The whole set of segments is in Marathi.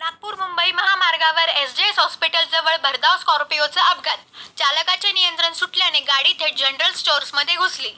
नागपूर मुंबई महामार्गावर एसडीएस हॉस्पिटल जवळ भरधाव स्कॉर्पिओचा अपघात. चालकाचे नियंत्रण सुटल्याने गाडी थेट जनरल स्टोअर्समध्ये घुसली.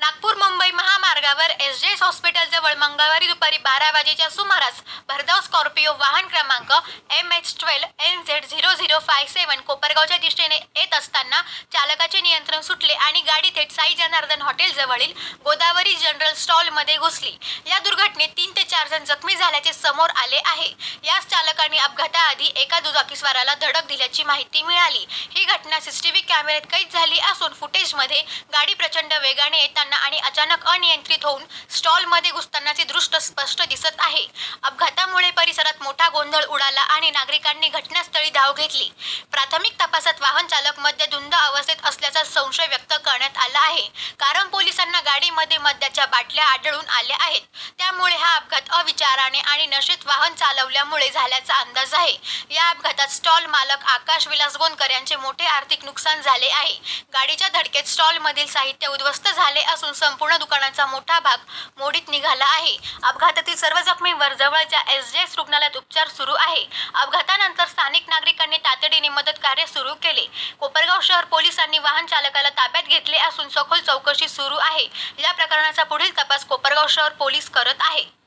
नागपूर मुंबई महामार्गावर एस जे एस हॉस्पिटलजवळ मंगळवारी दुपारी बारा वाजेच्या सुमारास भरधाव स्कॉर्पिओ वाहन क्रमांक M H twelve N Z zero zero five seven कोपरगावच्या दिशेने येत असताना चालकाचे नियंत्रण सुटले आणि गाडी थेट साई जनार्दन हॉटेलजवळील गोदावरी जनरल स्टॉलमध्ये घुसली. या दुर्घटनेत तीन ते चार जण जखमी झाल्याचे समोर आले आहे. याच चालकाने अपघाताआधी एका दुचाकीस्वाराला धडक दिल्याची माहिती मिळाली. ही घटना सीसीटीव्ही कॅमेऱ्यात कैद झाली असून फुटेजमध्ये गाडी प्रचंड वेगाने येताना आणि अचानक अनियंत्रित होऊन स्टॉलमध्ये घुसतानाचे दृष्ट स्पष्ट दिसत आहे. अपघातामुळे परिसरात मोठा गोंधळ उडाला आणि नागरिकांनी घटनास्थळी धाव घेतली. प्राथमिक तपासात वाहन चालक मद्यधुंद अवस्थेत असल्याचा संशय व्यक्त करण्यात आला आहे. कारण पोलिसांना गाडीमध्ये मद्याच्या बाटल्या आढळून आल्या आहेत. त्यामुळे हा अपघात अविचाराने आणि नशेत वाहन चालवल्यामुळे झाल्याचा अंदाज आहे. या अपघातात स्टॉल मालक आकाश विलास गोंदकर यांचे मोठे आर्थिक नुकसान झाले आहे. गाडीच्या धडकेत स्टॉलमधील साहित्य उद्ध्वस्त झाले असून संपूर्ण दुकानाचा मोठा भाग मोडीत निघाला आहे. अपघातातील सर्व जखमींवर जवळच्या एस जे एस रुग्णालयात उपचार सुरू आहे. अपघातानंतर स्थानिक नागरिकांनी तातडीने मदत कार्य सुरू केले. कोपरगाव शहर पोलिसांनी वाहन चालकाला ताब्यात घेतले असून सखोल चौकशी सुरू आहे. या प्रकरणाचा पुढील तपास कोपरगाव शहर पोलीस करत आहे.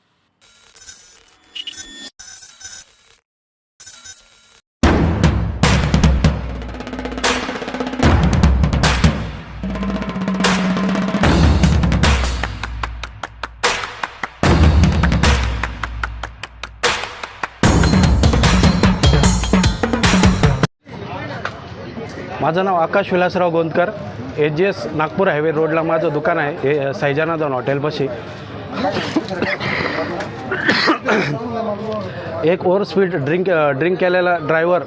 माझं नाव Akash Vilasrao Gondkar. H G S Nagpur highway रोडला माझं दुकान आहे. हे सैजानादन हॉटेलपाशी. एक ओव्हर स्पीड ड्रिंक ड्रिंक केलेला ड्रायव्हर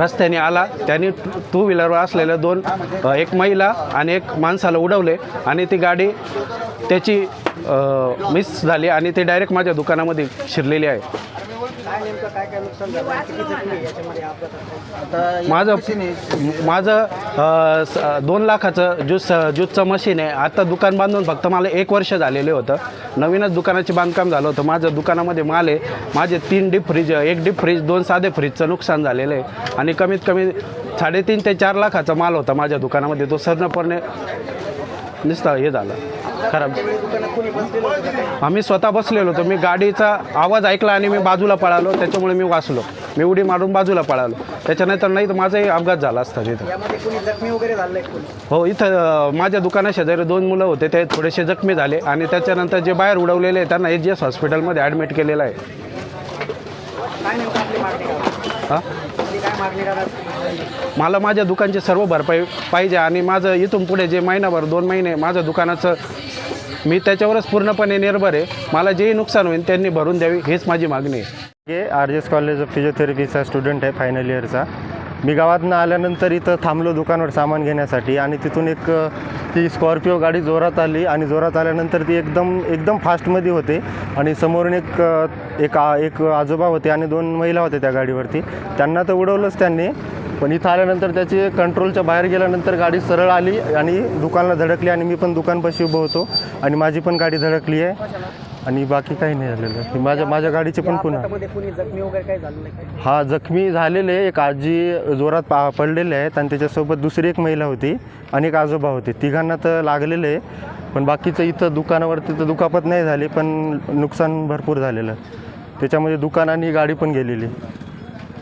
रस्त्याने आला. त्याने टू व्हीलरवर असलेल्या दोन एक महिला आणि एक माणसाला उडवले आणि ती गाडी त्याची मिस झाली आणि ती डायरेक्ट माझ्या दुकानामध्ये शिरलेली आहे. माझं माझं अ, स- दोन लाखाचं ज्यूस ज्यूसचं मशीन आहे. आता दुकान बांधून फक्त मला एक वर्ष झालेले होतं. नवीनच दुकानाचे बांधकाम झालं होतं. माझं दुकानामध्ये माल आहे. माझे तीन डीप फ्रीज एक डीप फ्रीज दोन साधे फ्रीजचं नुकसान झालेलं आहे. आणि कमीत कमी साडेतीन ते चार लाखाचा माल होता माझ्या दुकानामध्ये. तो पूर्णपणे नुसता हे झालं. खराब. आम्ही स्वतः बसलेलो होतो. मी गाडीचा आवाज ऐकला आणि मी बाजूला पळालो. त्याच्यामुळे मी वाचलो. मी उडी मारून बाजूला पळालो. त्याच्यानंतर नाही तर माझाही अपघात झाला असता तिथं. यामध्ये कोणी जखमी वगैरे झालंय कोणी? हो इथं अं, माझ्या दुकाना शेजारी दोन मुलं होते. ते थोडेसे जखमी झाले आणि त्याच्यानंतर जे बाहेर उडवलेले आहे त्यांना एच जी एस हॉस्पिटलमध्ये ॲडमिट केलेलं आहे. काय नेमकं आपली मागणी का हां? आपली काय मागणी राहणार मला माझ्या दुकानची सर्व भरपाई पाहिजे आणि माझं इथून पुढे जे महिनाभर दोन महिने माझं दुकानाचं मी त्याच्यावरच पूर्णपणे निर्भर आहे. मला जेही नुकसान होईल त्यांनी भरून द्यावी हीच माझी मागणी आहे. हे R G S college of फिजिओथेरपीचा student आहे फायनल इयरचा मी गावातनं आल्यानंतर इथं थांबलो दुकानावर सामान घेण्यासाठी आणि तिथून एक ती स्कॉर्पिओ गाडी जोरात आली आणि जोरात आल्यानंतर ती एकदम एकदम फास्टमध्ये होते आणि समोरून एक एक एक आजोबा होते आणि दोन महिला होत्या त्या गाडीवरती. त्यांना तर उडवलंच त्यांनी. पण इथं आल्यानंतर त्याची कंट्रोलच्या बाहेर गेल्यानंतर गाडी सरळ आली आणि दुकानला धडकली आणि मी पण दुकानपाशी उभं होतो आणि माझी पण गाडी धडकली आहे. आणि बाकी काही नाही झालेलं. माझ्या माझ्या गाडीचे पण पुन्हा? हा जखमी झालेले एक आजी जोरात पा पडलेले आहेत आणि त्याच्यासोबत दुसरी एक महिला होती आणि एक आजोबा होते. तिघांना तर लागलेलं आहे. पण बाकीचं इथं दुकानावरती तर दुखापत नाही झाली पण नुकसान भरपूर झालेलं त्याच्यामध्ये दुकान आणि गाडी पण गेलेली